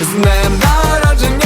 З днем народження!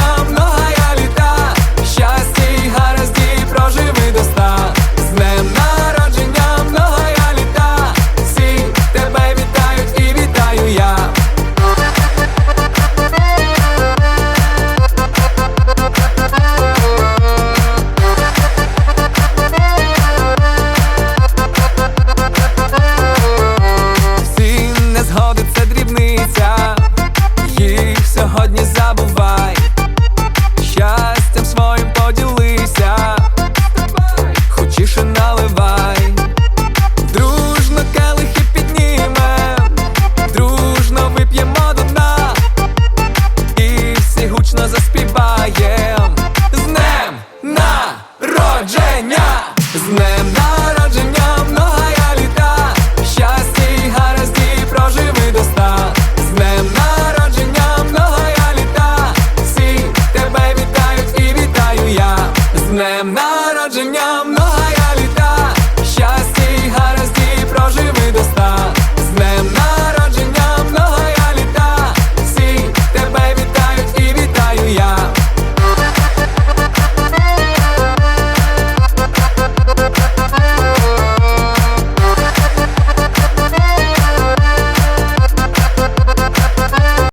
днем народження.